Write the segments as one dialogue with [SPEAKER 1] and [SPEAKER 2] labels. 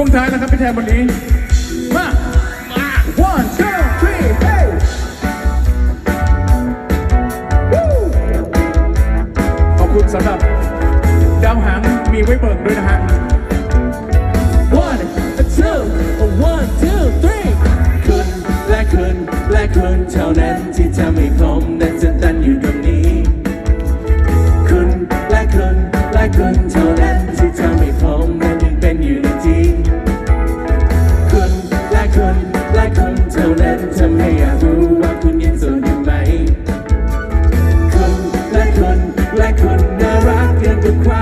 [SPEAKER 1] ช่วงท้ายนะครับพี่แทนวันนี้มามา one two three hey ขอบคุณสำหรับ ดาวหางมีไว้เบิกด้วยนะฮะ
[SPEAKER 2] one two one two three คุณและคุณและคุณเท่านั้นที่ทำให้ผมนั้นจะตันอยู่ตรงนี้คุณและคุณและคุณเท่านั้นากรู้ว่าคุณยังโสดอยู่ไหมคุณและคนและคนน่ารักเกินกว่าใคร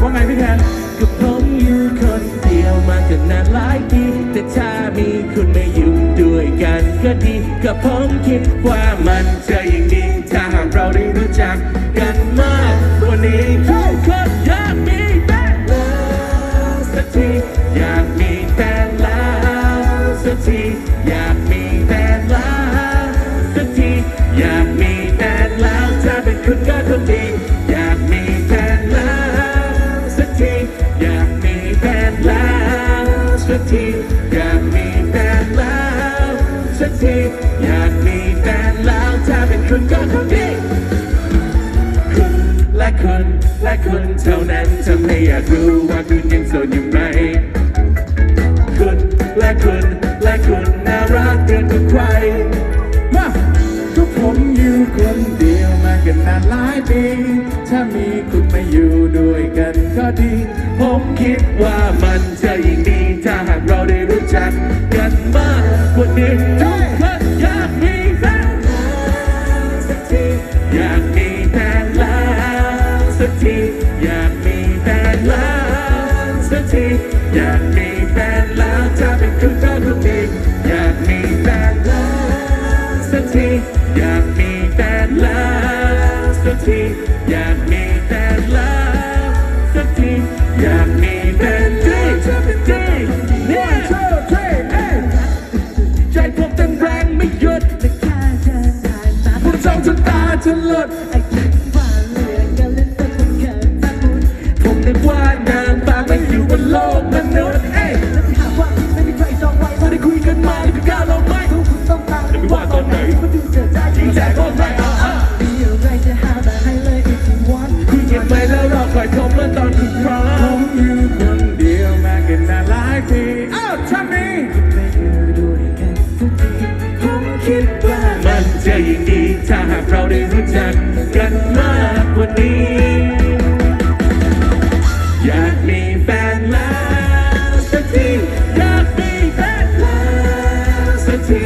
[SPEAKER 1] ว่าไงพี่แทน
[SPEAKER 2] กับผมอยู่คนเดียวมากันนานหลายปีแต่ถ้ามีคุณมาอยู่ด้วยกันก็ดีกับผมคิดว่ามันจะยิ่งดี ที อยากมีแฟนแล้วถ้าเป็นคุณก็คงดีคุณและคุณและคุณเท่านั้นทำให้อยากรู้ว่าคุณยังโสดอยู่ไหมคุณและคุณและคุณน่ารักเกินกว่าใคร
[SPEAKER 1] มาก็ผมอยู่คนเดียวมากันนานหลายปีถ้ามีคุณมาอยู่ด้วยกันก็ดี
[SPEAKER 2] ผมคิดว่ามันจะยิ่งดีถ้าหากเรา ได้รู้จักกันมากกว่านี้ทุกคนอยากมีแฟนแล้วสักทีอยากมีแฟนแล้วสักทีอยากมีแฟนแล้วสักทีอยากมี นตา
[SPEAKER 1] จะหลุด
[SPEAKER 3] ไอ้คิดว่าเรื่องกันเล่นแต่ผมเกิดจากคุณ
[SPEAKER 2] ผมนึกว่านางฟ้าไม่อยู่บนโลกมนุษย์เอ้ย
[SPEAKER 3] และที่หากว่าไม่มีใครจองไว้
[SPEAKER 2] ไม่ได้คุยกันมาหรือก้าวเราไหม
[SPEAKER 3] ทุกคนต้องตาม
[SPEAKER 2] แต่ไม่ว่าตอนไหน
[SPEAKER 3] มันดูเจอใจ
[SPEAKER 2] จริงใจก็ไม่เอาอะ
[SPEAKER 3] มีอะไรจะหาแต่ให้เลยอีกทีวัน
[SPEAKER 2] คุยเก็บไว้แล้วรอคอยชมเมื่อตอนคุณพร้อ
[SPEAKER 1] ผมมอยู่คนเดียวมากันนานหลายปีอ้าวช่างนี้
[SPEAKER 3] ไม่อยู่ด้วยกันทุกทีผมคิดว่า
[SPEAKER 2] มันจะยิ่งดีถ้าหากเรา ได้รู้จักกันมากกว่านี้ อยากมีแฟนแล้วสักทีอยากมีแฟนแล้วสักที